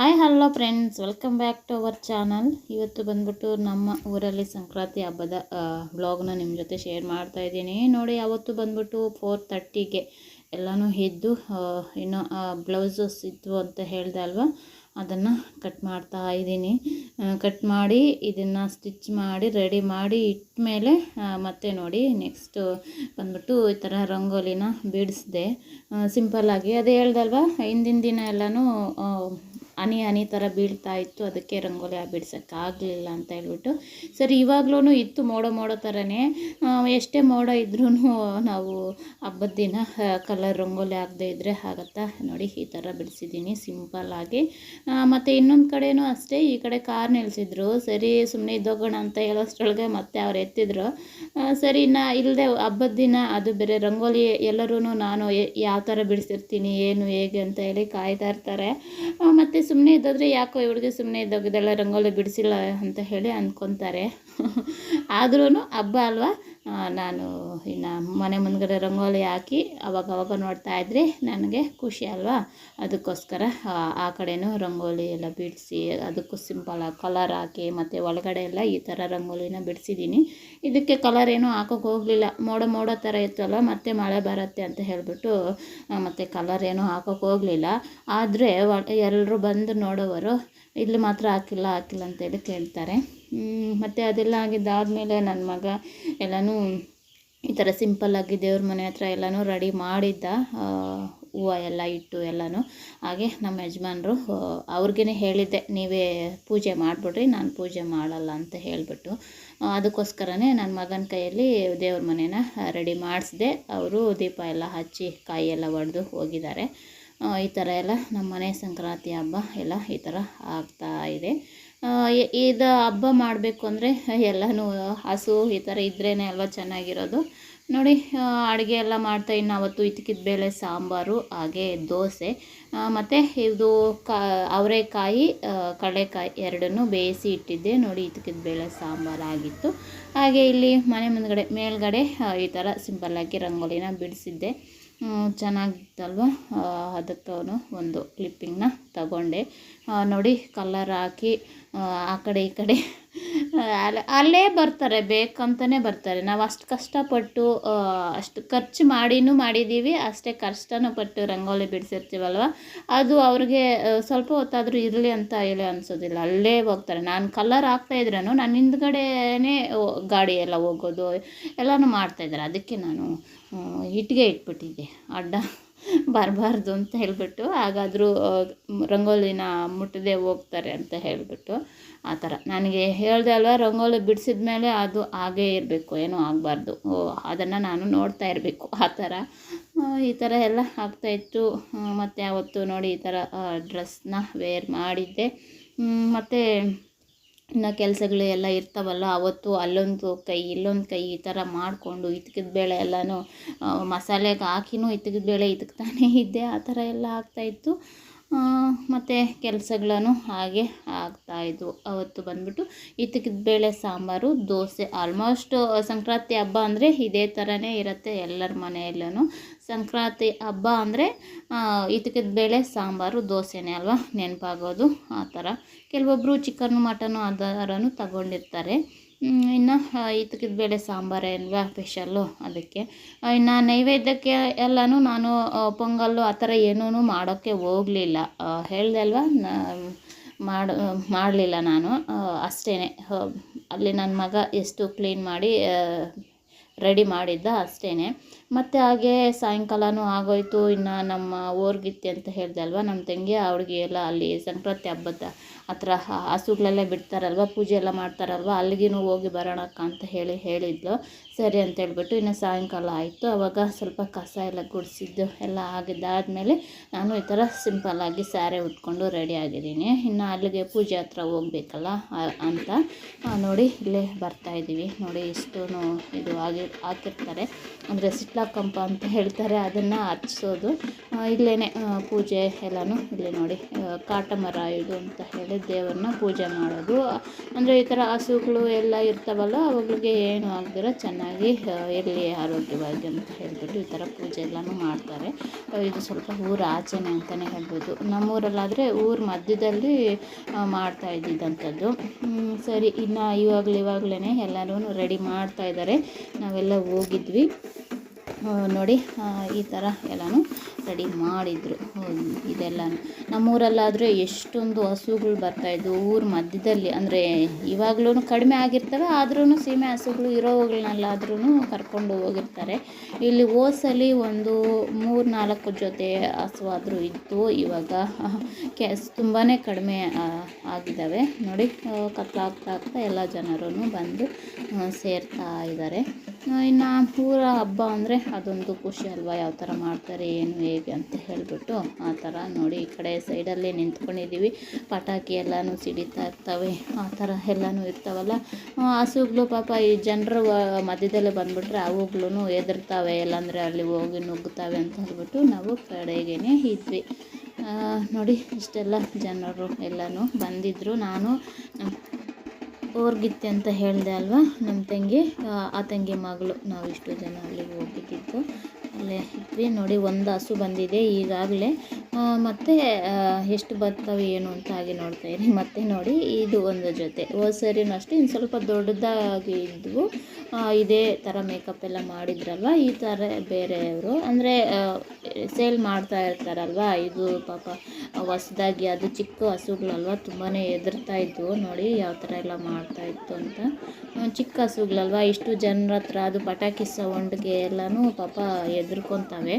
Hi, hello friends welcome back to our channel ಇವತ್ತು ಬಂದ್ಬಿಟ್ಟು ನಮ್ಮ ಊರಲ್ಲಿ ಸಂಕ್ರಾಂತಿ ಹಬ್ಬದ ಬ್ಲಾಗ್ನ ನಿಮ್ಮ ಜೊತೆ ಶೇರ್ ಮಾಡ್ತಾ ಇದ್ದೀನಿ. ನೋಡಿ ಅವತ್ತು ಬಂದ್ಬಿಟ್ಟು ಫೋರ್ ತರ್ಟಿಗೆ ಎಲ್ಲನೂ ಎದ್ದು ಇನ್ನೂ ಬ್ಲೌಸಸ್ ಇದ್ವು ಅಂತ ಹೇಳಿದೆ ಅಲ್ವಾ? ಅದನ್ನು ಕಟ್ ಮಾಡ್ತಾ ಇದ್ದೀನಿ. ಕಟ್ ಮಾಡಿ, ಇದನ್ನು ಸ್ಟಿಚ್ ಮಾಡಿ ರೆಡಿ ಮಾಡಿ ಇಟ್ಟ ಮೇಲೆ ಮತ್ತೆ ನೋಡಿ ನೆಕ್ಸ್ಟು ಬಂದ್ಬಿಟ್ಟು ಈ ಥರ ರಂಗೋಲಿನ ಬಿಡಿಸ್ದೆ. ಸಿಂಪಲ್ಲಾಗಿ ಅದೇ ಹೇಳ್ದಲ್ವಾ ಹಿಂದಿನ ದಿನ ಎಲ್ಲನೂ ಹನಿ ಹನಿ ಥರ ಬೀಳ್ತಾ ಇತ್ತು, ಅದಕ್ಕೆ ರಂಗೋಲಿ ಬಿಡ್ಸೋಕ್ಕಾಗಲಿಲ್ಲ ಅಂತ ಹೇಳ್ಬಿಟ್ಟು. ಸರಿ ಇವಾಗ್ಲೂ ಇತ್ತು ಮೋಡ ಮೋಡ ಥರನೇ ಎಷ್ಟೇ ಮೋಡ ಇದ್ರೂ ನಾವು ಹಬ್ಬದ ದಿನ ಕಲರ್ ರಂಗೋಲಿ ಆಗದೆ ಇದ್ದರೆ ಆಗತ್ತಾ? ನೋಡಿ, ಈ ಥರ ಬಿಡಿಸಿದ್ದೀನಿ ಸಿಂಪಲ್ಲಾಗಿ ಮತ್ತು ಇನ್ನೊಂದು ಕಡೆನೂ ಅಷ್ಟೇ, ಈ ಕಡೆ ಕಾರ್ ನಿಲ್ಲಿಸಿದ್ರು ಸರಿ ಸುಮ್ಮನೆ ಇದ್ದೋಗೋಣ ಅಂತ ಹೇಳೋಷ್ಟ್ರೊಳಗೆ ಮತ್ತೆ ಅವ್ರು ಎತ್ತಿದ್ರು. ಸರಿ, ನಾ ಇಲ್ಲದೆ ಹಬ್ಬದ ದಿನ ಅದು ಬೇರೆ ರಂಗೋಲಿ ಎಲ್ಲರೂ ನಾನು ಯಾವ ಥರ ಬಿಡಿಸಿರ್ತೀನಿ, ಏನು, ಹೇಗೆ ಅಂತ ಹೇಳಿ ಕಾಯ್ತಾ ಇರ್ತಾರೆ. ಮತ್ತೆ ಸುಮ್ಮನೆ ಇದ್ದಾದರೆ ಯಾಕೋ ಇವಳಿಗೆ ಸುಮ್ಮನೆ ಇದ್ದೋಗಿದ್ದೆಲ್ಲ ರಂಗೋಲಿ ಬಿಡಿಸಿಲ್ಲ ಅಂತ ಹೇಳಿ ಅಂದ್ಕೊತಾರೆ ಆದ್ರೂ ಹಬ್ಬ ಅಲ್ವಾ? ನಾನು ಇನ್ನು ಮನೆ ಮುಂದುಗಡೆ ರಂಗೋಲಿ ಹಾಕಿ ಅವಾಗವಾಗ ಇದ್ದರೆ ನನಗೆ ಖುಷಿ ಅಲ್ವಾ? ಅದಕ್ಕೋಸ್ಕರ ಆ, ಕಡೆಯೂ ರಂಗೋಲಿ ಎಲ್ಲ ಬಿಡಿಸಿ ಅದಕ್ಕೂ ಸಿಂಪಲಾಗಿ ಕಲರ್ ಹಾಕಿ ಮತ್ತು ಒಳಗಡೆ ಎಲ್ಲ ಈ ಥರ ರಂಗೋಲಿನ ಬಿಡಿಸಿದ್ದೀನಿ. ಇದಕ್ಕೆ ಕಲರ್ ಏನೂ ಹಾಕೋಕೆ ಹೋಗಲಿಲ್ಲ. ಮೋಡ ಮೋಡ ಥರ ಇತ್ತಲ್ಲ ಮತ್ತೆ ಮಳೆ ಬರುತ್ತೆ ಅಂತ ಹೇಳಿಬಿಟ್ಟು ಮತ್ತು ಕಲರ್ ಏನೂ ಹಾಕೋಕೆ ಹೋಗಲಿಲ್ಲ. ಆದರೆ ಎಲ್ಲರೂ ಬಂದು ನೋಡೋವರು ಇಲ್ಲಿ ಮಾತ್ರ ಹಾಕಿಲ್ಲ ಹಾಕಿಲ್ಲ ಅಂತೇಳಿ ಕೇಳ್ತಾರೆ. ಮತ್ತು ಅದೆಲ್ಲ ಆಗಿದ್ದಾದಮೇಲೆ ನನ್ನ ಮಗ ಎಲ್ಲನೂ ಈ ಥರ ಸಿಂಪಲ್ಲಾಗಿ ದೇವ್ರ ಮನೆ ಹತ್ರ ಎಲ್ಲನೂ ರೆಡಿ ಮಾಡಿದ್ದ ಹೂವು ಎಲ್ಲ ಇಟ್ಟು ಎಲ್ಲನೂ. ಹಾಗೆ ನಮ್ಮ ಯಜಮಾನ್ರು ಅವ್ರಿಗೇ ಹೇಳಿದ್ದೆ, ನೀವೇ ಪೂಜೆ ಮಾಡಿಬಿಡ್ರಿ, ನಾನು ಪೂಜೆ ಮಾಡಲ್ಲ ಅಂತ ಹೇಳಿಬಿಟ್ಟು. ಅದಕ್ಕೋಸ್ಕರನೇ ನನ್ನ ಮಗನ ಕೈಯಲ್ಲಿ ದೇವ್ರ ಮನೇನ ರೆಡಿ ಮಾಡಿಸ್ದೆ. ಅವರು ದೀಪ ಎಲ್ಲ ಹಚ್ಚಿ ಕಾಯಿ ಎಲ್ಲ ಒಡೆದು ಹೋಗಿದ್ದಾರೆ. ಈ ಥರ ಎಲ್ಲ ನಮ್ಮ ಮನೆ ಸಂಕ್ರಾಂತಿ ಹಬ್ಬ ಎಲ್ಲ ಈ ಥರ ಆಗ್ತಾ ಇದೆ. ಇದು ಹಬ್ಬ ಮಾಡಬೇಕು ಅಂದರೆ ಎಲ್ಲನೂ ಹಸು ಈ ಥರ ಇದ್ರೇ ಅಲ್ವಾ ಚೆನ್ನಾಗಿರೋದು. ನೋಡಿ ಅಡುಗೆ ಎಲ್ಲ ಮಾಡ್ತಾ ಇನ್ನು ಅವತ್ತು ಇತ್ಕಿದ ಬೇಳೆ, ಸಾಂಬಾರು, ಹಾಗೆ ದೋಸೆ. ಮತ್ತು ಇದು ಕಾ, ಅವರೆಕಾಯಿ ಕಡಲೆಕಾಯಿ ಎರಡನ್ನೂ ಬೇಯಿಸಿ ಇಟ್ಟಿದ್ದೆ. ನೋಡಿ ಇತ್ಕಿದ ಬೇಳೆ, ಸಾಂಬಾರು ಆಗಿತ್ತು. ಹಾಗೆ ಇಲ್ಲಿ ಮನೆ ಮುಂದ್ಗಡೆ ಮೇಲ್ಗಡೆ ಈ ಥರ ಸಿಂಪಲ್ಲಾಗಿ ರಂಗೋಲಿನ ಬಿಡಿಸಿದ್ದೆ. ಚೆನ್ನಾಗಿತ್ತಲ್ವ? ಅದಕ್ಕೂ ಒಂದು ಕ್ಲಿಪ್ಪಿಂಗನ್ನ ತಗೊಂಡೆ. ನೋಡಿ ಕಲ್ಲರ್ ಹಾಕಿ ಆ, ಕಡೆ ಈ ಕಡೆ ಅಲ್ಲ- ಬರ್ತಾರೆ ಬೇಕಂತಲೇ ಬರ್ತಾರೆ. ನಾವು ಅಷ್ಟು ಕಷ್ಟಪಟ್ಟು ಅಷ್ಟು ಖರ್ಚು ಮಾಡಿನೂ ಮಾಡಿದ್ದೀವಿ ಅಷ್ಟೇ ಕಷ್ಟನೂ ಪಟ್ಟು ರಂಗೋಲಿ ಬಿಡಿಸಿರ್ತೀವಲ್ವ? ಅದು ಅವ್ರಿಗೆ ಸ್ವಲ್ಪ ಹೊತ್ತಾದರೂ ಇರಲಿ ಅಂತ ಹೇಳಿ ಅನಿಸೋದಿಲ್ಲ. ಅಲ್ಲೇ ಹೋಗ್ತಾರೆ. ನಾನು ಕಲರ್ ಹಾಕ್ತಾಯಿದ್ರೂ ನಾನು ಹಿಂದ್ಗಡೆನೇ ಗಾಡಿ ಎಲ್ಲ ಹೋಗೋದು, ಎಲ್ಲನೂ ಮಾಡ್ತಾಯಿದ್ದಾರೆ ಅದಕ್ಕೆ ನಾನು ಇಟ್ಟಿಗೆ ಇಟ್ಬಿಟ್ಟಿದ್ದೆ. ಅಡ್ಡ ಬರಬಾರ್ದು ಅಂತ ಹೇಳಿಬಿಟ್ಟು ಹಾಗಾದರೂ ರಂಗೋಲಿನ ಮುಟ್ಟದೆ ಹೋಗ್ತಾರೆ ಅಂತ ಹೇಳಿಬಿಟ್ಟು ಆ ಥರ. ನನಗೆ ಹೇಳಿದೆ ಅಲ್ವಾ, ರಂಗೋಲಿ ಬಿಡಿಸಿದ ಮೇಲೆ ಅದು ಹಾಗೇ ಇರಬೇಕು, ಏನೂ ಆಗಬಾರ್ದು. ಅದನ್ನು ನಾನು ನೋಡ್ತಾ ಇರಬೇಕು, ಆ ಥರ. ಈ ಥರ ಎಲ್ಲ ಆಗ್ತಾಯಿತ್ತು ಮತ್ತು ಆವತ್ತು ನೋಡಿ ಈ ಥರ ಡ್ರೆಸ್ನ ವೇರ್ ಮಾಡಿದ್ದೆ. ಮತ್ತು ಇನ್ನು ಕೆಲಸಗಳು ಎಲ್ಲ ಇರ್ತಾವಲ್ಲ, ಅವತ್ತು ಅಲ್ಲೊಂದು ಕೈ, ಇಲ್ಲೊಂದು ಕೈ ಈ ಥರ ಮಾಡಿಕೊಂಡು ಇತ್ಕಿದ ಬೇಳೆ ಎಲ್ಲನೂ ಮಸಾಲೆಗೆ ಹಾಕಿನೂ ಇತ್ಕಿದ ಬೇಳೆ ಇತ್ಕ್ತಾನೇ ಇದ್ದೆ, ಆ ಥರ ಎಲ್ಲ ಆಗ್ತಾಯಿತ್ತು ಮತ್ತು ಕೆಲಸಗಳನ್ನು ಹಾಗೆ ಆಗ್ತಾಯಿದ್ವು ಅವತ್ತು ಬಂದ್ಬಿಟ್ಟು ಇತ್ಕಿದ ಬೇಳೆ, ಸಾಂಬಾರು, ದೋಸೆ ಆಲ್ಮೋಸ್ಟ್ ಸಂಕ್ರಾಂತಿ ಹಬ್ಬ ಅಂದರೆ ಇದೇ ಥರನೇ ಇರುತ್ತೆ ಎಲ್ಲರ ಮನೆಯಲ್ಲೂ ಸಂಕ್ರಾಂತಿ ಹಬ್ಬ ಅಂದರೆ ಇತ್ಕಿದ ಬೇಳೆ, ಸಾಂಬಾರು, ದೋಸೆನೇ ಅಲ್ವಾ ನೆನಪಾಗೋದು, ಆ ಥರ ಕೆಲವೊಬ್ಬರು ಚಿಕನ್ನು ಮಟನು ಅದರನು ತಗೊಂಡಿರ್ತಾರೆ. ಇನ್ನು ಇದಕ್ಕಿದ ಬೇಳೆ ಸಾಂಬಾರೇ ಅಲ್ವಾ ಸ್ಪೆಷಲ್ಲು ಅದಕ್ಕೆ. ಇನ್ನು ನೈವೇದ್ಯಕ್ಕೆ ಎಲ್ಲನೂ ನಾನು ಆ, ಪೊಂಗಲ್ಲು ಆ ಥರ ಏನೂ ಮಾಡೋಕ್ಕೆ ಹೋಗಲಿಲ್ಲ. ಹೇಳ್ದೆ ಅಲ್ವಾ ಮಾಡ ಮಾಡಲಿಲ್ಲ ನಾನು. ಅಷ್ಟೇ ಅಲ್ಲಿ ನನ್ನ ಮಗ ಎಷ್ಟು ಕ್ಲೀನ್ ಮಾಡಿ ರೆಡಿ ಮಾಡಿದ್ದ ಅಷ್ಟೇ ಮತ್ತು ಹಾಗೆ ಸಾಯಂಕಾಲನೂ ಆಗೋಯ್ತು. ಇನ್ನು ನಮ್ಮ ಊರ್ಗಿತ್ತಿ ಅಂತ ಹೇಳಿದೆ ಅಲ್ವಾ ನಮ್ಮ ತಂಗಿ ಅವಳಿಗೆ ಎಲ್ಲ ಅಲ್ಲಿ ಸಂಕ್ರಾಂತಿ ಹಬ್ಬದ ಹತ್ರ ಹಸುಗಳೆಲ್ಲ ಬಿಡ್ತಾರಲ್ವ, ಪೂಜೆ ಎಲ್ಲ ಮಾಡ್ತಾರಲ್ವ ಅಲ್ಲಿಗೂ ಹೋಗಿ ಬರೋಣಕ್ಕ ಅಂತ ಹೇಳಿ ಹೇಳಿದ್ಲು. ಸರಿ ಅಂತ ಹೇಳ್ಬಿಟ್ಟು ಇನ್ನು ಸಾಯಂಕಾಲ ಆಯಿತು. ಅವಾಗ ಸ್ವಲ್ಪ ಕಸ ಎಲ್ಲ ಗುಡಿಸಿದ್ದು ಎಲ್ಲ ಆಗಿದ್ದಾದಮೇಲೆ ನಾನು ಈ ಥರ ಸಿಂಪಲ್ಲಾಗಿ ಸ್ಯಾರೆ ಉಟ್ಕೊಂಡು ರೆಡಿ ಆಗಿದ್ದೀನಿ. ಇನ್ನು ಅಲ್ಲಿಗೆ ಪೂಜೆ ಹತ್ರ ಹೋಗ್ಬೇಕಲ್ಲ ಅಂತ. ನೋಡಿ, ಇಲ್ಲೇ ಬರ್ತಾ ಇದ್ದೀವಿ. ನೋಡಿ ಇಷ್ಟು ಇದು ಆಗಿ ಹಾಕಿರ್ತಾರೆ. ಅಂದರೆ ಸಿಟ್ಲಾಕಂಪ ಅಂತ ಹೇಳ್ತಾರೆ, ಅದನ್ನು ಹಚ್ಚಿಸೋದು ಇಲ್ಲೇ ಪೂಜೆ ಎಲ್ಲನೂ ಇಲ್ಲಿ ನೋಡಿ. ಕಾಟಮರ ಕಾಟ ಮರ ಇದು ಅಂತ ಹೇಳಿ ದೇವ್ರನ್ನ ಪೂಜೆ ಮಾಡೋದು. ಅಂದರೆ ಈ ಥರ ಹಸುಗಳು ಎಲ್ಲ ಇರ್ತಾವಲ್ಲ, ಅವುಗಳಿಗೆ ಏನು ಆಗದಿರ ಚೆನ್ನಾಗಿ ಇರಲಿ, ಆರೋಗ್ಯವಾಗಿ ಅಂತ ಹೇಳ್ಬಿಟ್ಟು ಈ ಥರ ಪೂಜೆ ಎಲ್ಲನೂ ಮಾಡ್ತಾರೆ. ಇದು ಸ್ವಲ್ಪ ಊರ ಆಚೆನೆ ಅಂತಲೇ ಹೇಳ್ಬೋದು. ನಮ್ಮೂರಲ್ಲಾದರೆ ಊರ ಮಧ್ಯದಲ್ಲಿ ಮಾಡ್ತಾ ಇದ್ದಿದ್ದಂಥದ್ದು. ಸರಿ, ಇನ್ನು ಇವಾಗಲೇ ಇವಾಗಲೇ ಎಲ್ಲರೂ ರೆಡಿ ಮಾಡ್ತಾ ಇದ್ದಾರೆ ನಾವೆಲ್ಲ ಹೋಗಿದ್ವಿ. ನೋಡಿ ಈ ಥರ ಎಲ್ಲನೂ ರೆಡಿ ಮಾಡಿದರು. ಇದೆಲ್ಲ ನಮ್ಮೂರಲ್ಲಾದರೆ ಎಷ್ಟೊಂದು ಹಸುಗಳು ಬರ್ತಾಯಿದ್ವು ಊರ ಮಧ್ಯದಲ್ಲಿ ಅಂದರೆ ಇವಾಗ್ಲೂ ಕಡಿಮೆ ಆಗಿರ್ತವೆ ಆದ್ರೂ ಸೀಮೆ ಹಸುಗಳು ಇರೋವುಗಳನ್ನೆಲ್ಲಾದ್ರೂ ಕರ್ಕೊಂಡು ಹೋಗಿರ್ತಾರೆ. ಇಲ್ಲಿ ಓಸಲಿ ಒಂದು ಮೂರು ನಾಲ್ಕು ಜೊತೆ ಹಸುವಾದರೂ ಇತ್ತು. ಇವಾಗ ಕೆಸ್ ತುಂಬಾ ಕಡಿಮೆ ಆಗಿದ್ದಾವೆ. ನೋಡಿ ಕತ್ತಲಾಗ್ತಾ ಆಗ್ತಾ ಎಲ್ಲ ಜನರೂ ಬಂದು ಸೇರ್ತಾ ಇದ್ದಾರೆ. ಇನ್ನು ಊರ ಹಬ್ಬ ಅಂದರೆ ಅದೊಂದು ಖುಷಿ ಅಲ್ವಾ? ಯಾವ ಥರ ಮಾಡ್ತಾರೆ, ಏನು ಹೇಗೆ ಅಂತ ಹೇಳಿಬಿಟ್ಟು ಆ ಥರ ನೋಡಿ ಈ ಕಡೆ ಸೈಡಲ್ಲೇ ನಿಂತ್ಕೊಂಡಿದ್ದೀವಿ. ಪಟಾಕಿ ಎಲ್ಲನೂ ಸಿಡಿತಾ ಇರ್ತವೆ. ಆ ಥರ ಎಲ್ಲನೂ ಇರ್ತಾವಲ್ಲ. ಹಸುಗಳು ಪಾಪ ಈ ಜನರ ಮಧ್ಯದಲ್ಲೇ ಬಂದುಬಿಟ್ರೆ ಅವುಗಳು ಎದುರ್ತಾವೆ ಇಲ್ಲಾಂದರೆ ಅಲ್ಲಿ ಹೋಗಿ ನುಗ್ಗುತ್ತವೆ ಅಂತ ಹೇಳ್ಬಿಟ್ಟು ನಾವು ಕಡೆಗೇ ಇದ್ವಿ. ನೋಡಿ ಇಷ್ಟೆಲ್ಲ ಜನರು ಎಲ್ಲನೂ ಬಂದಿದ್ದರು ನಾನು ಓರ್ಗಿತ್ತೆ ಅಂತ ಹೇಳಿದೆ ಅಲ್ವಾ? ನಮ್ಮ ತಂಗಿ ಆ, ತಂಗಿ ಮಗಳು. ನಾವು ಇಷ್ಟು ಜನ ಅಲ್ಲಿಗೆ ಹೋಗಿದ್ದಿದ್ದು ಇದ್ವಿ ನೋಡಿ ಒಂದು ಹಸು ಬಂದಿದೆ ಈಗಾಗಲೇ. ಮತ್ತು ಎಷ್ಟು ಬರ್ತವೆ ಏನು ಅಂತ ಹಾಗೆ ನೋಡ್ತಾ ಇರಿ. ಮತ್ತೆ ನೋಡಿ, ಇದು ಒಂದು ಜೊತೆ. ಹೋದ ಸರಿನೂ ಅಷ್ಟೇ. ಇನ್ನು ಸ್ವಲ್ಪ ದೊಡ್ಡದಾಗಿ ಇದ್ವು. ಇದೇ ಥರ ಮೇಕಪ್ ಎಲ್ಲ ಮಾಡಿದ್ರಲ್ವ? ಈ ಥರ ಬೇರೆಯವರು? ಅಂದರೆ ಸೇಲ್ ಮಾಡ್ತಾ ಇರ್ತಾರಲ್ವ? ಇದು ಪಾಪ ಹೊಸದಾಗಿ ಅದು ಚಿಕ್ಕ ಹಸುಗಳಲ್ವ? ತುಂಬಾ ಹೆದರ್ತಾ ಇದ್ವು. ನೋಡಿ ಯಾವ ಥರ ಎಲ್ಲ ಮಾಡ್ತಾ ಇತ್ತು ಅಂತ. ಚಿಕ್ಕ ಹಸುಗಳಲ್ವ? ಇಷ್ಟು ಜನರ ಹತ್ರ ಅದು ಪಟಾಕಿ ಸೌಂಡ್ಗೆ ಎಲ್ಲನೂ ಪಾಪ ಎದುರ್ಕೊತಾವೆ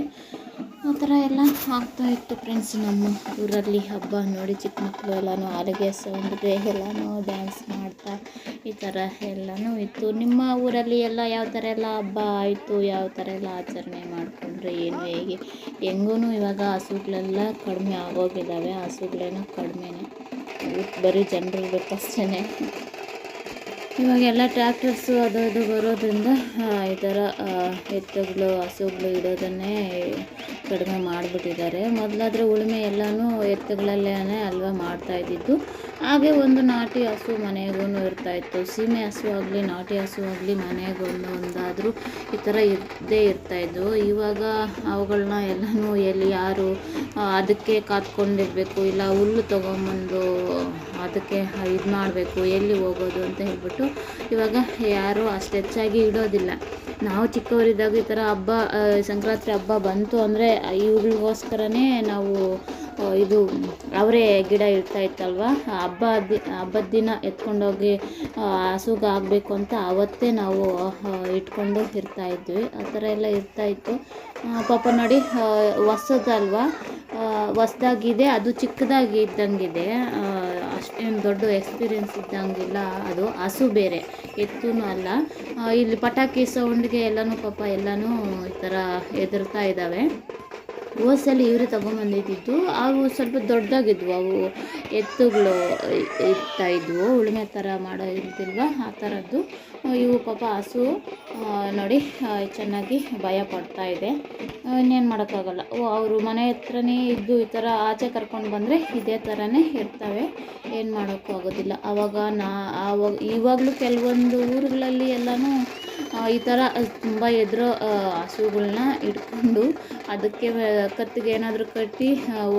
ಆ ಥರ ಎಲ್ಲ ಆಗ್ತಾ ಇತ್ತು ಫ್ರೆಂಡ್ಸ್ ನಮ್ಮ ಊರಲ್ಲಿ ಹಬ್ಬ. ನೋಡಿ ಚಿಕ್ಕ ಮಕ್ಕಳು ಎಲ್ಲನೂ ಆರೋಗ್ಯ ಸೌಂಡ್ಗೆ ಎಲ್ಲನೂ ಡ್ಯಾನ್ಸ್ ಮಾಡ್ತಾ ಈ ಥರ ಎಲ್ಲನೂ ಇತ್ತು. ನಿಮ್ಮ ಊರಲ್ಲಿ ಎಲ್ಲ ಯಾವ ಥರ ಎಲ್ಲ ಹಬ್ಬ ಆಯಿತು? ಯಾವ ಥರ ಎಲ್ಲ ಆಚರಣೆ ಮಾಡಿಕೊಂಡ್ರೆ? ಏನು ಹೇಗೆ? ಹೆಂಗೂ ಇವಾಗ ಹಸುಗಳೆಲ್ಲ ಕಡಿಮೆ ಆಗೋಗಿದ್ದಾವೆ. ಹಸುಗಳೇನೋ ಕಡಿಮೆನೇ. ಬರೀ ಜನರು ಬೇಕಷ್ಟೇ ಇವಾಗೆಲ್ಲ ಟ್ರ್ಯಾಕ್ಟರ್ಸು ಅದು ಅದು ಬರೋದ್ರಿಂದ ಈ ಥರ ಎತ್ತುಗಳು, ಹಸುಗಳು ಇಡೋದನ್ನೇ ಕಡಿಮೆ ಮಾಡಿಬಿಟ್ಟಿದ್ದಾರೆ. ಮೊದಲಾದರೆ ಉಳುಮೆ ಎಲ್ಲನೂ ಎತ್ತುಗಳಲ್ಲೇ ಅಲ್ವಾ ಮಾಡ್ತಾ ಇದ್ದಿದ್ದು. ಹಾಗೆ ಒಂದು ನಾಟಿ ಹಸು ಮನೆಗೂ ಇರ್ತಾಯಿತ್ತು ಸೀಮೆ ಹಸು ಆಗಲಿ, ನಾಟಿ ಹಸು ಆಗಲಿ ಮನೆಗೊಂದು ಒಂದು ಒಂದಾದರೂ ಈ ಥರ ಇದ್ದೇ ಇರ್ತಾಯಿದ್ವು ಇವಾಗ ಅವುಗಳನ್ನ ಎಲ್ಲನೂ ಎಲ್ಲಿ ಯಾರು ಅದಕ್ಕೆ ಕಾತ್ಕೊಂಡಿರಬೇಕು. ಇಲ್ಲ ಹುಲ್ಲು ತೊಗೊಂಬಂದು ಅದಕ್ಕೆ ಇದು ಮಾಡಬೇಕು ಎಲ್ಲಿ ಹೋಗೋದು ಅಂತ ಹೇಳ್ಬಿಟ್ಟು ಇವಾಗ ಯಾರೂ ಅಷ್ಟು ಹೆಚ್ಚಾಗಿ ಇಡೋದಿಲ್ಲ. ನಾವು ಚಿಕ್ಕವರಿದ್ದಾಗ ಈ ಥರ ಹಬ್ಬ ಸಂಕ್ರಾಂತಿ ಹಬ್ಬ ಬಂತು ಅಂದರೆ ಇವುಗಳಿಗೋಸ್ಕರನೇ ನಾವು ಇದು ಅವರೇ ಗಿಡ ಇಡ್ತಾ ಇತ್ತಲ್ವ? ಹಬ್ಬ ದಿ ಹಬ್ಬದ ದಿನ ಎತ್ಕೊಂಡೋಗಿ ಹಸುಗೆ ಆಗಬೇಕು ಅಂತ ಅವತ್ತೇ ನಾವು ಇಟ್ಕೊಂಡು ಇರ್ತಾ ಇದ್ವಿ. ಆ ಥರ ಎಲ್ಲ ಇರ್ತಾಯಿತ್ತು ಪಾಪ ನೋಡಿ ಹೊಸದಲ್ವಾ? ಹೊಸ್ದಾಗಿದೆ, ಅದು ಚಿಕ್ಕದಾಗಿ ಇದ್ದಂಗಿದೆ. ಅಷ್ಟೇನು ದೊಡ್ಡ ಎಕ್ಸ್ಪೀರಿಯೆನ್ಸ್ ಇದ್ದಂಗಿಲ್ಲ ಅದು. ಹಸು ಬೇರೆ ಎತ್ತೂ ಅಲ್ಲ. ಇಲ್ಲಿ ಪಟಾಕಿ ಸೌಂಡ್ಗೆ ಎಲ್ಲನೂ ಪಾಪ ಎಲ್ಲನೂ ಈ ಥರ ಎದುರ್ತಾ ಇದ್ದಾವೆ ಓಸಲ್ಲಿ ಇವರೇ ತೊಗೊಂಬಂದಿದ್ದು ಅವು ಸ್ವಲ್ಪ ದೊಡ್ಡದಾಗಿದ್ವು. ಅವು ಎತ್ತುಗಳು ಇ- ಇರ್ತಾ ಇದ್ವು. ಉಳುಮೆ ಥರ ಮಾಡೋ ಇರ್ತಿಲ್ವ ಆ ಥರದ್ದು. ಇವು ಪಾಪ ಹಸು ನೋಡಿ ಚೆನ್ನಾಗಿ ಭಯ ಪಡ್ತಾ ಇದೆ. ಇನ್ನೇನು ಮಾಡೋಕ್ಕಾಗಲ್ಲ. ಅವರು ಮನೆ ಹತ್ರನೇ ಇದ್ದು ಈ ಥರ ಆಚೆ ಕರ್ಕೊಂಡು ಬಂದರೆ ಇದೇ ಥರನೇ ಇರ್ತವೆ. ಏನು ಮಾಡೋಕ್ಕೂ ಆಗೋದಿಲ್ಲ. ಆವಾಗ ನಾ, ಆವಾಗ, ಇವಾಗಲೂ ಕೆಲವೊಂದು ಊರುಗಳಲ್ಲಿ ಎಲ್ಲನೂ ಈ ಥರ ತುಂಬ ಎದುರು ಹಸುಗಳನ್ನ ಇಟ್ಕೊಂಡು ಅದಕ್ಕೆ ಕತ್ತಿಗೆ ಏನಾದರೂ ಕಟ್ಟಿ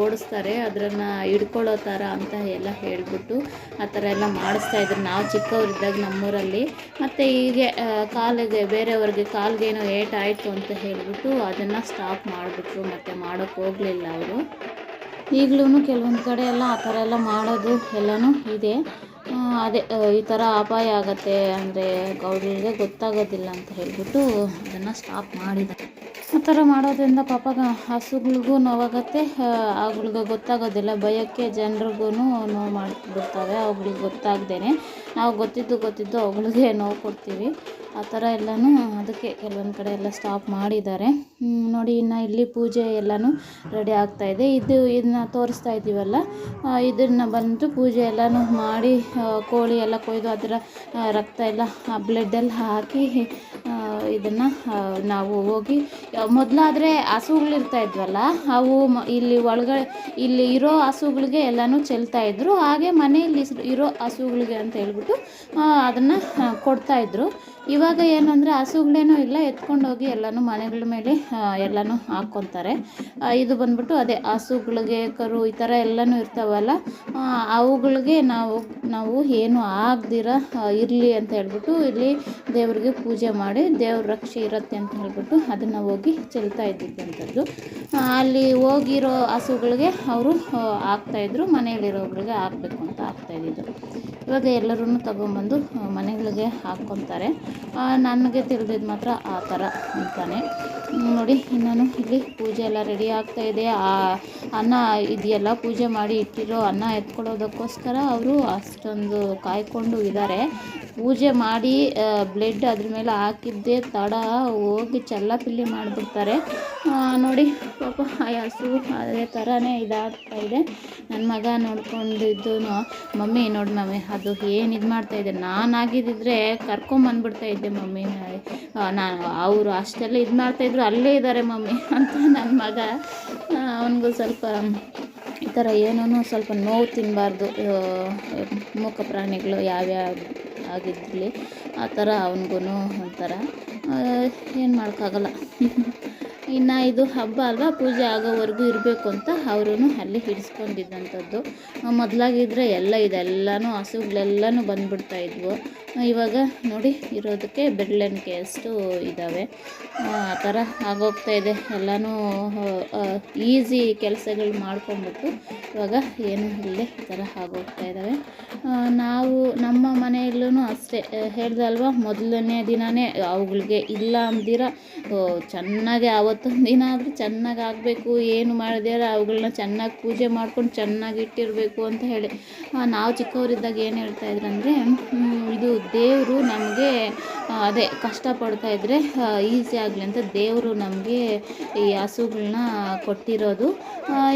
ಓಡಿಸ್ತಾರೆ. ಅದನ್ನು ಹಿಡ್ಕೊಳ್ಳೋ ಥರ ಅಂತ ಎಲ್ಲ ಹೇಳಿಬಿಟ್ಟು ಆ ಥರ ಎಲ್ಲ ಮಾಡಿಸ್ತಾ ಇದ್ರು. ನಾವು ಚಿಕ್ಕವರಿದ್ದಾಗ ನಮ್ಮೂರಲ್ಲಿ. ಮತ್ತು ಹೀಗೆ ಕಾಲಿಗೆ, ಬೇರೆಯವ್ರಿಗೆ ಏನೋ ಏಟಾಯಿತು ಅಂತ ಹೇಳಿಬಿಟ್ಟು ಅದನ್ನು ಸ್ಟಾಪ್ ಮಾಡಿಬಿಟ್ರು. ಮತ್ತು ಮಾಡೋಕ್ಕೆ ಹೋಗಲಿಲ್ಲ ಅವರು. ಈಗಲೂ ಕೆಲವೊಂದು ಕಡೆ ಎಲ್ಲ ಆ ಥರ ಎಲ್ಲ ಮಾಡೋದು ಎಲ್ಲನೂ ಇದೆ. ಅದೇ ಈ ಥರ ಅಪಾಯ ಆಗತ್ತೆ ಅಂದರೆ ಗೌರಿಗೆ ಗೊತ್ತಾಗೋದಿಲ್ಲ ಅಂತ ಹೇಳ್ಬಿಟ್ಟು ಅದನ್ನು ಸ್ಟಾಪ್ ಮಾಡಿದ್ದಾರೆ ಆ ಥರ ಮಾಡೋದ್ರಿಂದ ಪಾಪ ಹಸುಗಳಿಗೂ ನೋವಾಗತ್ತೆ ಅವುಗಳಿಗೆ ಗೊತ್ತಾಗೋದಿಲ್ಲ. ಭಯಕ್ಕೆ ಜನರಿಗೂ ನೋವು ಮಾಡಿಬಿಡ್ತವೆ, ಅವುಗಳಿಗೆ ಗೊತ್ತಾಗ್ದೇ ನಾವು ಗೊತ್ತಿದ್ದು ಗೊತ್ತಿದ್ದು ಅವುಗಳಿಗೆ ನೋವು ಕೊಡ್ತೀವಿ. ಆ ಥರ ಎಲ್ಲನೂ ಅದಕ್ಕೆ ಕೆಲವೊಂದು ಕಡೆ ಎಲ್ಲ ಸ್ಟಾಪ್ ಮಾಡಿದ್ದಾರೆ. ನೋಡಿ ಇನ್ನು ಇಲ್ಲಿ ಪೂಜೆ ಎಲ್ಲನೂ ರೆಡಿ ಆಗ್ತಾಯಿದೆ ಇದೆ. ಇದು ಇದನ್ನ ತೋರಿಸ್ತಾ ಇದ್ದೀವಲ್ಲ ಇದನ್ನು ಬಂದು ಪೂಜೆ ಎಲ್ಲನೂ ಮಾಡಿ ಕೋಳಿ ಎಲ್ಲ ಕೊಯ್ದು ಅದರ ರಕ್ತ ಎಲ್ಲ ಬ್ಲಡ್ ಹಾಕಿ ಇದನ್ನು ನಾವು ಹೋಗಿ ಮೊದಲಾದರೆ ಹಸುಗಳಿರ್ತಾ ಇದ್ವಲ್ಲ, ಅವು ಇಲ್ಲಿ ಒಳಗಡೆ, ಇಲ್ಲಿ ಇರೋ ಹಸುಗಳಿಗೆ ಎಲ್ಲನೂ ಚೆಲ್ತಾಯಿದ್ರು ಹಾಗೆ ಮನೆಯಲ್ಲಿ ಇರೋ ಹಸುಗಳಿಗೆ ಅಂತ ಹೇಳ್ಬಿಟ್ಟು ಅದನ್ನು ಕೊಡ್ತಾ ಇದ್ರು. ಇವಾಗ ಏನಂದರೆ ಹಸುಗಳೇನೂ ಇಲ್ಲ, ಎತ್ಕೊಂಡೋಗಿ ಎಲ್ಲನೂ ಮನೆಗಳ ಮೇಲೆ ಎಲ್ಲನೂ ಹಾಕ್ಕೊತಾರೆ. ಇದು ಬಂದ್ಬಿಟ್ಟು ಅದೇ ಹಸುಗಳಿಗೆ, ಕರು ಈ ಥರ ಎಲ್ಲನೂ ಇರ್ತಾವಲ್ಲ ಅವುಗಳಿಗೆ ನಾವು ನಾವು ಏನು ಆಗದಿರ ಇರಲಿ ಅಂತ ಹೇಳ್ಬಿಟ್ಟು ಇಲ್ಲಿ ದೇವರಿಗೆ ಪೂಜೆ ಮಾಡಿ ದೇವ್ರ ರಕ್ಷೆ ಇರುತ್ತೆ ಅಂತ ಹೇಳ್ಬಿಟ್ಟು ಅದನ್ನು ಹೋಗಿ ಚೆಲ್ತಾ ಇದ್ದಿದ್ದಂಥದ್ದು. ಅಲ್ಲಿ ಹೋಗಿರೋ ಹಸುಗಳಿಗೆ ಅವರು ಹಾಕ್ತಾಯಿದ್ರು ಮನೆಯಲ್ಲಿರೋಗಳಿಗೆ ಹಾಕ್ಬೇಕು ಅಂತ ಆಗ್ತಾಯಿದ್ದು ಇವಾಗ ಎಲ್ಲರೂ ತಗೊಂಬಂದು ಮನೆಗಳಿಗೆ ಹಾಕ್ಕೊತಾರೆ. ನನಗೆ ತಿಳಿದಿದ್ದು ಮಾತ್ರ ಆ ಥರ ಅಂತಾನೆ. ನೋಡಿ ನಾನು ಇಲ್ಲಿ ಪೂಜೆ ಎಲ್ಲ ರೆಡಿ ಆಗ್ತಾಯಿದೆ ಆ ಅನ್ನ ಇದೆಯಲ್ಲ ಪೂಜೆ ಮಾಡಿ ಇಟ್ಟಿರೋ ಅನ್ನ ಎತ್ಕೊಳ್ಳೋದಕ್ಕೋಸ್ಕರ ಅವರು ಅಷ್ಟೊಂದು ಕಾಯ್ಕೊಂಡು ಇದ್ದಾರೆ. ಪೂಜೆ ಮಾಡಿ ಬ್ಲೆಡ್ ಅದ್ರ ಮೇಲೆ ಹಾಕಿದ್ದೇ ತಡ ಹೋಗಿ ಚೆಲ್ಲಾಪಿಲ್ಲಿ ಮಾಡಿಬಿಡ್ತಾರೆ. ನೋಡಿ, ಪಾಪ ಆ ಹಸು ಅದೇ ಥರನೇ ಇದಾಗ್ತಾ ಇದೆ. ನನ್ನ ಮಗ ನೋಡ್ಕೊಂಡಿದ್ದು ಮಮ್ಮಿ ನೋಡಿ ಮಮ್ಮಿ, ಅದು ಏನು ಇದು ಮಾಡ್ತಾ ಇದೆ? ನಾನು ಆಗಿದ್ದಿದ್ರೆ ಕರ್ಕೊಂಬಂದ್ಬಿಡ್ತಾ ಇದ್ದೆ ಮಮ್ಮಿ. ನಾನು, ಅವರು ಅಷ್ಟೆಲ್ಲ ಇದು ಮಾಡ್ತಾಯಿದ್ರು ಅಲ್ಲೇ ಇದ್ದಾರೆ ಮಮ್ಮಿ ಅಂತ ನನ್ನ ಮಗ ಅವನಿಗೂ ಸ್ವಲ್ಪ ಈ ಥರ ಏನೂ ಸ್ವಲ್ಪ ನೋವು ತಿನ್ನಬಾರ್ದು ಮೂಕ ಪ್ರಾಣಿಗಳು ಯಾವ್ಯಾವ ಆಗಿದ್ದಲ್ಲಿ ಆ ಥರ ಅವನಿಗೂ ಒಂಥರ ಏನು ಮಾಡೋಕ್ಕಾಗಲ್ಲ. ಇನ್ನು ಇದು ಹಬ್ಬ ಅಲ್ವಾ, ಪೂಜೆ ಆಗೋವರೆಗೂ ಇರಬೇಕು ಅಂತ ಅವರು ಅಲ್ಲಿ ಹಿಡಿಸ್ಕೊಂಡಿದ್ದಂಥದ್ದು. ಮೊದಲಾಗಿದ್ದರೆ ಎಲ್ಲ ಇದೆಲ್ಲನೂ ಹಸುಗಳೆಲ್ಲನೂ ಬಂದ್ಬಿಡ್ತಾ ಇದ್ವು. ಇವಾಗ ನೋಡಿ, ಇರೋದಕ್ಕೆ ಬೆರಳೆಣಿಕೆ ಅಷ್ಟು ಇದ್ದಾವೆ ಆ ಥರ ಆಗೋಗ್ತಾ ಇದೆ. ಎಲ್ಲನೂ ಈಸಿ ಕೆಲಸಗಳು ಮಾಡ್ಕೊಂಬಿಟ್ಟು ಇವಾಗ ಏನು ಇಲ್ಲದೆ ಈ ಥರ ಆಗೋಗ್ತಾ ಇದ್ದಾವೆ ನಾವು ನಮ್ಮ ಮನೆಯಲ್ಲೂ ಅಷ್ಟೇ. ಹೇಳ್ದಲ್ವ ಮೊದಲನೇ ದಿನವೇ ಅವುಗಳಿಗೆ ಇಲ್ಲ ಅಂದಿರ ಚೆನ್ನಾಗಿ ಆವತ್ತೊಂದು ದಿನ ಆದರೂ ಚೆನ್ನಾಗಿ ಆಗಬೇಕು, ಏನು ಮಾಡಿದ್ರೆ ಅವುಗಳನ್ನ ಚೆನ್ನಾಗಿ ಪೂಜೆ ಮಾಡ್ಕೊಂಡು ಚೆನ್ನಾಗಿ ಇಟ್ಟಿರಬೇಕು ಅಂತ ಹೇಳಿ. ನಾವು ಚಿಕ್ಕವರಿದ್ದಾಗ ಏನು ಹೇಳ್ತಾ ಅಂದರೆ ಇದು ದೇವರು ನಮಗೆ ಅದೇ ಕಷ್ಟಪಡ್ತಾ ಇದ್ದರೆ ಈಸಿ ಆಗಲಿ ಅಂತ ದೇವರು ನಮಗೆ ಈ ಹಸುಗಳನ್ನ ಕೊಟ್ಟಿರೋದು.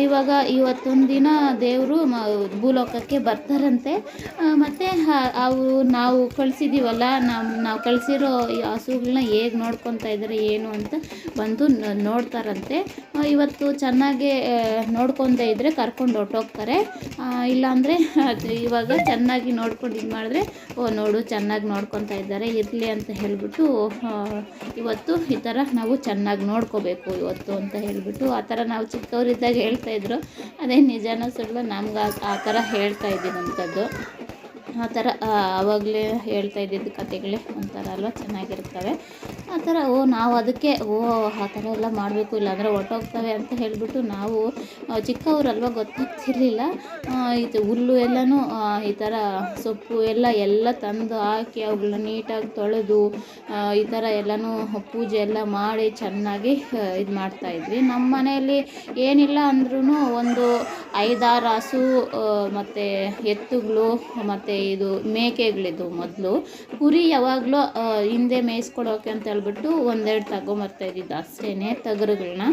ಇವಾಗ ಇವತ್ತೊಂದು ದಿನ ದೇವರು ಭೂಲೋಕಕ್ಕೆ ಬರ್ತಾರಂತೆ. ಮತ್ತು ಅವು ನಾವು ಕಳಿಸಿದ್ದೀವಲ್ಲ ನಾವು ನಾವು ಕಳಿಸಿರೋ ಈ ಹಸುಗಳನ್ನ ಹೇಗೆ ನೋಡ್ಕೊತಾ ಇದ್ದಾರೆ ಏನು ಅಂತ ಬಂದು ನೋಡ್ತಾರಂತೆ. ಇವತ್ತು ಚೆನ್ನಾಗಿ ನೋಡ್ಕೊತಾ ಇದ್ದರೆ ಕರ್ಕೊಂಡು ಹೊರ್ಟೋಗ್ತಾರೆ. ಇಲ್ಲಾಂದರೆ ಇವಾಗ ಚೆನ್ನಾಗಿ ನೋಡ್ಕೊಂಡು ಇದು ಮಾಡಿದ್ರೆ, ಓ, ನೋಡು ಚೆನ್ನಾಗಿ ನೋಡ್ಕೊತಾ ಇದ್ದಾರೆ, ಇರಲಿ ಅಂತ ಹೇಳಿಬಿಟ್ಟು ಇವತ್ತು ಈ ಥರ ನಾವು ಚೆನ್ನಾಗಿ ನೋಡ್ಕೋಬೇಕು ಇವತ್ತು ಅಂತ ಹೇಳಿಬಿಟ್ಟು, ಆ ಥರ ನಾವು ಚಿಕ್ಕವರಿದ್ದಾಗ ಹೇಳ್ತಾಯಿದ್ರು ಅದೇ ನಿಜಾನ ಸುಳ್ಳು, ನಮ್ಗೆ ಆ- ಆ ಥರ ಹೇಳ್ತಾ ಇದ್ದೀನಂಥದ್ದು ಆ ಥರ ಆವಾಗಲೇ ಹೇಳ್ತಾ ಇದ್ದಿದ್ದು ಕತೆಗಳೇ ಒಂಥರ ಅಲ್ವ ಚೆನ್ನಾಗಿರ್ತವೆ. ಆ ಥರ, ಓ, ನಾವು ಅದಕ್ಕೆ, ಓ, ಆ ಥರ ಎಲ್ಲ ಮಾಡಬೇಕು, ಇಲ್ಲಾಂದರೆ ಹೊರ್ಟೋಗ್ತವೆ ಅಂತ ಹೇಳಿಬಿಟ್ಟು ನಾವು ಚಿಕ್ಕವರಲ್ವ ಗೊತ್ತಾಗ್ತಿರ್ಲಿಲ್ಲ. ಇದು ಹುಲ್ಲು ಎಲ್ಲನೂ ಈ ಥರ ಸೊಪ್ಪು ಎಲ್ಲ ಎಲ್ಲ ತಂದು ಹಾಕಿ ಅವುಗಳನ್ನ ನೀಟಾಗಿ ತೊಳೆದು ಈ ಥರ ಎಲ್ಲನೂ ಪೂಜೆ ಎಲ್ಲ ಮಾಡಿ ಚೆನ್ನಾಗಿ ಇದು ಮಾಡ್ತಾಯಿದ್ವಿ ನಮ್ಮ ಮನೆಯಲ್ಲಿ ಏನಿಲ್ಲ ಅಂದ್ರೂ ಒಂದು ಐದಾರು ಹಸು ಮತ್ತು ಎತ್ತುಗಳು, ಮತ್ತು ಇದು ಮೇಕೆಗಳಿದ್ದು ಮೊದಲು. ಕುರಿ ಯಾವಾಗಲೂ ಹಿಂದೆ ಮೇಯಿಸ್ಕೊಡೋಕೆ ಅಂತ ಹೇಳ್ಬಿಟ್ಟು ಒಂದೆರಡು ತಗೊಂಬರ್ತಾ ಇದ್ದಿದ್ದು ಅಷ್ಟೇ ಟಗರುಗಳನ್ನ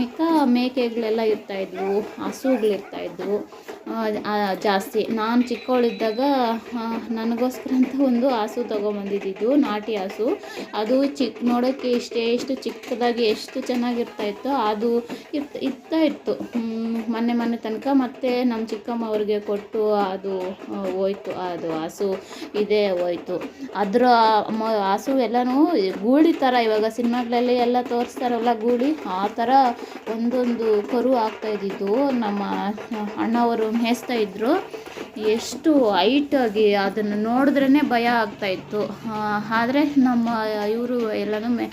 ಮಿಕ್ಕ ಮೇಕೆಗಳೆಲ್ಲ ಇರ್ತಾಯಿದ್ವು ಹಸುಗಳಿರ್ತಾಯಿದ್ವು ಜಾಸ್ತಿ. ನಾನು ಚಿಕ್ಕವಳಿದ್ದಾಗ ನನಗೋಸ್ಕರ ಅಂತ ಒಂದು ಹಸು ತೊಗೊಂಬಂದಿದ್ದು ನಾಟಿ ಹಸು. ಅದು ಚಿಕ್ಕ ನೋಡೋಕ್ಕೆ ಇಷ್ಟೇ ಎಷ್ಟು ಚಿಕ್ಕದಾಗಿ ಎಷ್ಟು ಚೆನ್ನಾಗಿರ್ತಾ ಇತ್ತು ಅದು ಇರ್ತ, ಇರ್ತಾ ಇತ್ತು. ಮೊನ್ನೆ ಮೊನ್ನೆ ತನಕ ಮತ್ತೆ ನಮ್ಮ ಚಿಕ್ಕಮ್ಮ ಅವ್ರಿಗೆ ಕೊಟ್ಟು ಅದು ಹೋಯ್ತು. ಅದು ಹಸು ಇದೇ, ಹೋಯ್ತು. ಅದರ ಹಸು ಎಲ್ಲನೂ ಗೂಳಿ ಥರ ಇವಾಗ ಸಿನಿಮಾಗಳಲ್ಲಿ ಎಲ್ಲ ತೋರಿಸ್ತಾರಲ್ಲ ಗೂಳಿ, ಆ ಥರ ಒಂದೊಂದು ಕರು ಆಗ್ತಾ ಇದ್ದಿದ್ದು. ನಮ್ಮ ಅಣ್ಣವರು ಮೇಯಿಸ್ತಾ ಇದ್ದರು ಎಷ್ಟು ಹೈಟಾಗಿ ಅದನ್ನು ನೋಡಿದ್ರೇ ಭಯ ಆಗ್ತಾ ಇತ್ತು. ಆದರೆ ನಮ್ಮ ಇವರು ಎಲ್ಲನೂ ಮೇ,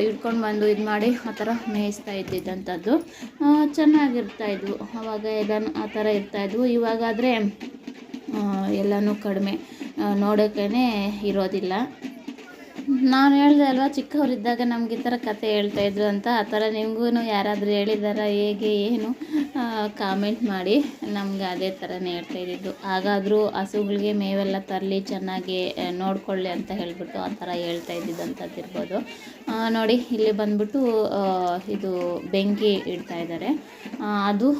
ಹಿಡ್ಕೊಂಡು ಬಂದು ಇದು ಮಾಡಿ ಆ ಥರ ಮೇಯಿಸ್ತಾ ಇದ್ದಿದ್ದಂಥದ್ದು ಚೆನ್ನಾಗಿರ್ತಾಯಿದ್ವು ಆವಾಗ ಎಲ್ಲನೂ ಆ ಥರ ಇರ್ತಾಯಿದ್ವು ಇವಾಗಾದರೆ ಎಲ್ಲನೂ ಕಡಿಮೆ ನೋಡೋಕ್ಕೇ ಇರೋದಿಲ್ಲ. ನಾನು ಹೇಳಿದೆ ಅಲ್ವಾ, ಚಿಕ್ಕವರಿದ್ದಾಗ ನಮ್ಗೆ ಈ ಥರ ಕತೆ ಹೇಳ್ತಾ ಇದ್ರು ಅಂತ, ಆ ಥರ ನಿಮಗೂ ಯಾರಾದರೂ ಹೇಳಿದಾರ, ಹೇಗೆ, ಏನು ಕಾಮೆಂಟ್ ಮಾಡಿ, ನಮ್ಗೆ ಅದೇ ಥರನೇ ಹೇಳ್ತಾ ಇದ್ದಿದ್ದು. ಹಾಗಾದರೂ ಹಸುಗಳಿಗೆ ಮೇವೆಲ್ಲ ತರಲಿ, ಚೆನ್ನಾಗಿ ನೋಡ್ಕೊಳ್ಳಿ ಅಂತ ಹೇಳಿಬಿಟ್ಟು ಆ ಥರ ಹೇಳ್ತಾ ಇದ್ದಿದ್ದಂಥದ್ದಿರ್ಬೋದು ನೋಡಿ, ಇಲ್ಲಿ ಬಂದ್ಬಿಟ್ಟು ಇದು ಬೆಂಕಿ ಇಡ್ತಾ ಇದ್ದಾರೆ. ಅದು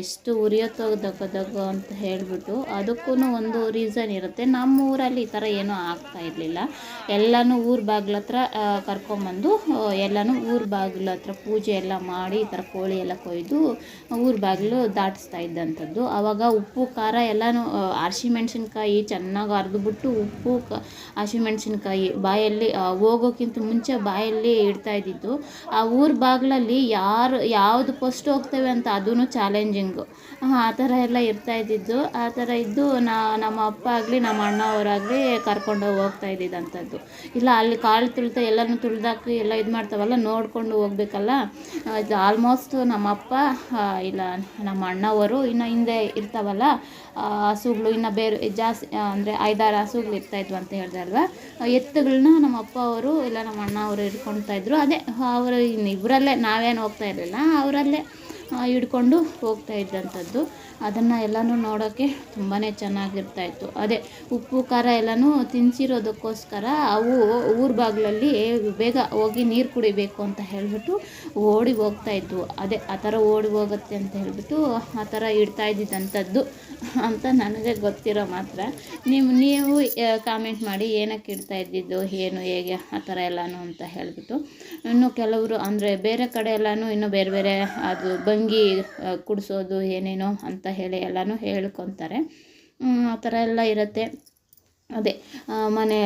ಎಷ್ಟು ಉರಿಯುತ್ತೋ ದಗ್ಗ ಅಂತ ಹೇಳಿಬಿಟ್ಟು ಅದಕ್ಕೂ ಒಂದು ರೀಸನ್ ಇರುತ್ತೆ. ನಮ್ಮ ಊರಲ್ಲಿ ಈ ಥರ ಏನೂ ಆಗ್ತಾ ಇರಲಿಲ್ಲ. ಎಲ್ಲನೂ ಊರ ಬಾಗ್ಲ ಹತ್ರ ಕರ್ಕೊಂಬಂದು ಎಲ್ಲನೂ ಊರ ಬಾಗಿಲ ಹತ್ರ ಪೂಜೆ ಎಲ್ಲ ಮಾಡಿ ಈ ಥರ ಕೋಳಿ ಎಲ್ಲ ಕೊಯ್ದು, ಊರ ಬಾಗಿಲು ದಾಟಿಸ್ತಾ ಇದ್ದಂಥದ್ದು. ಆವಾಗ ಉಪ್ಪು, ಖಾರ ಎಲ್ಲನೂ ಹಸಿಮೆಣ್ಸಿನ್ಕಾಯಿ ಚೆನ್ನಾಗಿ ಅರ್ದುಬಿಟ್ಟು ಉಪ್ಪು, ಕ ಹಸಿಮೆಣ್ಸಿನ್ಕಾಯಿ ಬಾಯಲ್ಲಿ ಹೋಗೋಕ್ಕಿಂತ ಮುಂಚೆ ಬಾಯಲ್ಲಿ ಇಡ್ತಾ ಇದ್ದಿದ್ದು. ಆ ಊರ ಬಾಗಿಲಲ್ಲಿ ಯಾರು, ಯಾವುದು ಫಸ್ಟ್ ಹೋಗ್ತೇವೆ ಅಂತ ಅದೂ ಚಾಲೆಂಜಿಂಗು ಆ ಥರ ಎಲ್ಲ ಇರ್ತಾ ಇದ್ದಿದ್ದು. ಆ ಥರ ಇದ್ದು ನಮ್ಮ ಅಪ್ಪ ಆಗಲಿ, ನಮ್ಮ ಅಣ್ಣವರಾಗಲಿ ಕರ್ಕೊಂಡು ಹೋಗ್ತಾ ಇದ್ದಿದ್ದಂಥದ್ದು. ಇಲ್ಲ, ಅಲ್ಲಿ ಕಾಳು ತುಳಿತ ಎಲ್ಲನೂ ತುಳಿದಾಕಿ ಎಲ್ಲ ಇದು ಮಾಡ್ತಾವಲ್ಲ ನೋಡಿಕೊಂಡು ಹೋಗ್ಬೇಕಲ್ಲ. ಇದು ಆಲ್ಮೋಸ್ಟ್ ನಮ್ಮ ಅಪ್ಪ ಆ, ಇಲ್ಲ ನಮ್ಮ ಅಣ್ಣವರು ಇನ್ನು ಹಿಂದೆ ಇರ್ತಾವಲ್ಲ ಹಸುಗಳು ಇನ್ನು ಬೇರೆ ಜಾಸ್ತಿ ಅಂದರೆ ಐದಾರು ಹಸುಗಳು ಇರ್ತಾಯಿದ್ವು ಅಂತ ಹೇಳಿದೆ ಅಲ್ವಾ? ಎತ್ತುಗಳನ್ನ ನಮ್ಮ ಅಪ್ಪ ಅವರು ಇಲ್ಲ ನಮ್ಮ ಅಣ್ಣ ಅವರು ಇಟ್ಕೊತಾಯಿದ್ರು ಅದೇ ಅವರು ಇನ್ನು ಇಬ್ಬರಲ್ಲೇ ನಾವೇನು ಹೋಗ್ತಾ ಇರಲಿಲ್ಲ ಅವರಲ್ಲೇ. ಹಿಡ್ಕೊಂಡು ಹೋಗ್ತಾ ಇದ್ದಂಥದ್ದು. ಅದನ್ನು ಎಲ್ಲನೂ ನೋಡೋಕ್ಕೆ ತುಂಬಾ ಚೆನ್ನಾಗಿರ್ತಾ ಇತ್ತು ಅದೇ ಉಪ್ಪು, ಖಾರ ಎಲ್ಲನೂ ತಿನ್ಸಿರೋದಕ್ಕೋಸ್ಕರ ಅವು ಊರ ಬಾಗಿಲಲ್ಲಿ ಬೇಗ ಹೋಗಿ ನೀರು ಕುಡಿಬೇಕು ಅಂತ ಹೇಳಿಬಿಟ್ಟು ಓಡಿ ಹೋಗ್ತಾ ಇದ್ವು ಅದೇ ಆ ಥರ ಓಡಿ ಹೋಗುತ್ತೆ ಅಂತ ಹೇಳಿಬಿಟ್ಟು ಆ ಥರ ಇಡ್ತಾ ಇದ್ದಿದ್ದಂಥದ್ದು ಅಂತ ನನಗೆ ಗೊತ್ತಿರೋ ಮಾತ್ರ. ನೀವು ನೀವು ಕಾಮೆಂಟ್ ಮಾಡಿ ಏನಕ್ಕೆ ಇಡ್ತಾ ಇದ್ದಿದ್ದು ಏನು, ಹೇಗೆ ಆ ಥರ ಎಲ್ಲನೂ ಅಂತ ಹೇಳಿಬಿಟ್ಟು. ಇನ್ನು ಕೆಲವರು ಅಂದರೆ ಬೇರೆ ಕಡೆ ಎಲ್ಲನೂ ಇನ್ನೂ ಬೇರೆ ಬೇರೆ ಅದು ಭಂಗಿ ಆ, ಕುಡಿಸೋದು ಏನೇನೋ ಅಂತ ಹೇಳಿ ಎಲ್ಲನೂ ಹೇಳ್ಕೊತಾರೆ. ಆ ಥರ ಎಲ್ಲ ಇರುತ್ತೆ. ಅದೇ ಮನೆ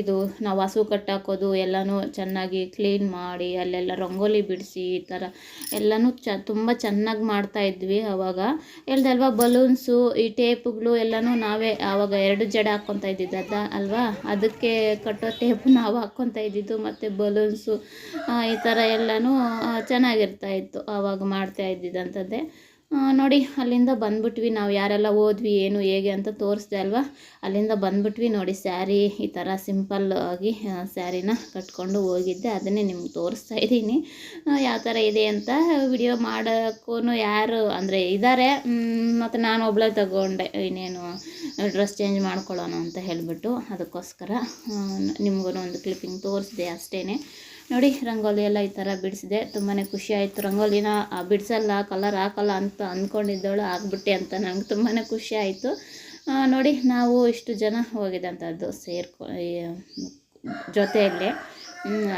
ಇದು ನಾವು ಹಸು ಕಟ್ಟಾಕೋದು ಎಲ್ಲನೂ ಚೆನ್ನಾಗಿ ಕ್ಲೀನ್ ಮಾಡಿ, ಅಲ್ಲೆಲ್ಲ ರಂಗೋಲಿ ಬಿಡಿಸಿ, ಈ ಥರ ಎಲ್ಲನೂ ಚ, ತುಂಬ ಚೆನ್ನಾಗಿ ಮಾಡ್ತಾಯಿದ್ವಿ ಅವಾಗ. ಹೇಳ್ದೆ ಅಲ್ವಾ ಬಲೂನ್ಸು ಈ ಟೇಪ್ಗಳು ಎಲ್ಲನೂ ನಾವೇ ಆವಾಗ ಎರಡು ಜಡ ಹಾಕ್ಕೊತಾ ಇದ್ದಿದ್ದು ಅಲ್ವಾ? ಅದಕ್ಕೆ ಕಟ್ಟೋ ಟೇಪ್ ನಾವು ಹಾಕ್ಕೊತಾ ಇದ್ದಿದ್ದು, ಮತ್ತು ಬಲೂನ್ಸು ಈ ಥರ ಎಲ್ಲನೂ ಚೆನ್ನಾಗಿರ್ತಾಯಿತ್ತು ಆವಾಗ ಮಾಡ್ತಾ ಇದ್ದಿದ್ದಂಥದ್ದೇ ನೋಡಿ, ಅಲ್ಲಿಂದ ಬಂದ್ಬಿಟ್ವಿ. ನಾವು ಯಾರೆಲ್ಲ ಹೋದ್ವಿ, ಏನು, ಹೇಗೆ ಅಂತ ತೋರಿಸ್ದೆ ಅಲ್ವಾ? ಅಲ್ಲಿಂದ ಬಂದ್ಬಿಟ್ವಿ ನೋಡಿ, ಸ್ಯಾರಿ ಈ ಥರ ಸಿಂಪಲ್ ಆಗಿ ಸ್ಯಾರಿನ ಕಟ್ಕೊಂಡು ಹೋಗಿದ್ದೆ. ಅದನ್ನೇ ನಿಮ್ಗೆ ತೋರಿಸ್ತಾ ಇದ್ದೀನಿ. ಯಾವ ಥರ ಇದೆ ಅಂತ ವಿಡಿಯೋ ಮಾಡೋಕ್ಕೂ ಯಾರು, ಅಂದರೆ ಇದ್ದಾರೆ ಮತ್ತು ನಾನು ಒಬ್ಬಳೇ ತಗೊಂಡೆ. ಇನ್ನೇನು ಡ್ರೆಸ್ ಚೇಂಜ್ ಮಾಡ್ಕೊಳ್ಳೋಣ ಅಂತ ಹೇಳಿಬಿಟ್ಟು ಅದಕ್ಕೋಸ್ಕರ ನಿಮಗೂ ಒಂದು ಕ್ಲಿಪ್ಪಿಂಗ್ ತೋರಿಸಿದೆ ಅಷ್ಟೇ ನೋಡಿ, ರಂಗೋಲಿ ಎಲ್ಲ ಈ ಥರ ಬಿಡಿಸಿದೆ. ತುಂಬಾ ಖುಷಿ ಆಯಿತು. ರಂಗೋಲಿನ ಬಿಡಿಸಲ್ಲ ಕಲರ್ ಹಾಕಲ್ಲ ಅಂತ ಅಂದ್ಕೊಂಡಿದ್ದವಳು ಆಗ್ಬಿಟ್ಟೆ ಅಂತ ನಂಗೆ ತುಂಬಾ ಖುಷಿ ಆಯಿತು. ನೋಡಿ, ನಾವು ಇಷ್ಟು ಜನ ಹೋಗಿದ್ದಂಥದ್ದು ಸೇರ್ಕೊ ಜೊತೆಯಲ್ಲಿ.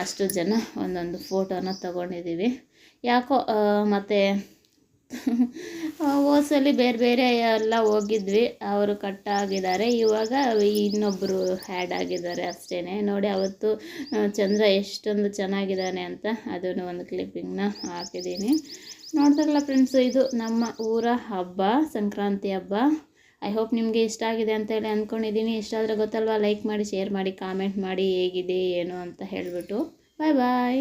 ಅಷ್ಟು ಜನ ಒಂದೊಂದು ಫೋಟೋನ ತಗೊಂಡಿದ್ದೀವಿ. ಯಾಕೋ ಮತ್ತು ಹೋಸಲಿ ಬೇರೆ ಬೇರೆ ಎಲ್ಲ ಹೋಗಿದ್ವಿ. ಅವರು ಕಟ್ ಆಗಿದ್ದಾರೆ. ಇವಾಗ ಇನ್ನೊಬ್ಬರು ಹ್ಯಾಡ್ ಆಗಿದ್ದಾರೆ ಅಷ್ಟೇ ನೋಡಿ ಅವತ್ತು ಚಂದ್ರ ಎಷ್ಟೊಂದು ಚೆನ್ನಾಗಿದ್ದಾನೆ ಅಂತ ಅದನ್ನು ಒಂದು ಕ್ಲಿಪ್ಪಿಂಗ್ನ ಹಾಕಿದ್ದೀನಿ. ನೋಡ್ತಾರಲ್ಲ ಫ್ರೆಂಡ್ಸ್ ಇದು ನಮ್ಮ ಊರ ಹಬ್ಬ, ಸಂಕ್ರಾಂತಿ ಹಬ್ಬ. ಐ ಹೋಪ್ ನಿಮಗೆ ಇಷ್ಟ ಆಗಿದೆ ಅಂತ ಹೇಳಿ ಅಂದ್ಕೊಂಡಿದ್ದೀನಿ. ಇಷ್ಟ ಆದರೆ ಗೊತ್ತಲ್ವಾ? ಲೈಕ್ ಮಾಡಿ ಶೇರ್ ಮಾಡಿ ಕಾಮೆಂಟ್ ಮಾಡಿ ಹೇಗಿದೆ, ಏನು ಅಂತ ಹೇಳಿಬಿಟ್ಟು. ಬಾಯ್ ಬಾಯ್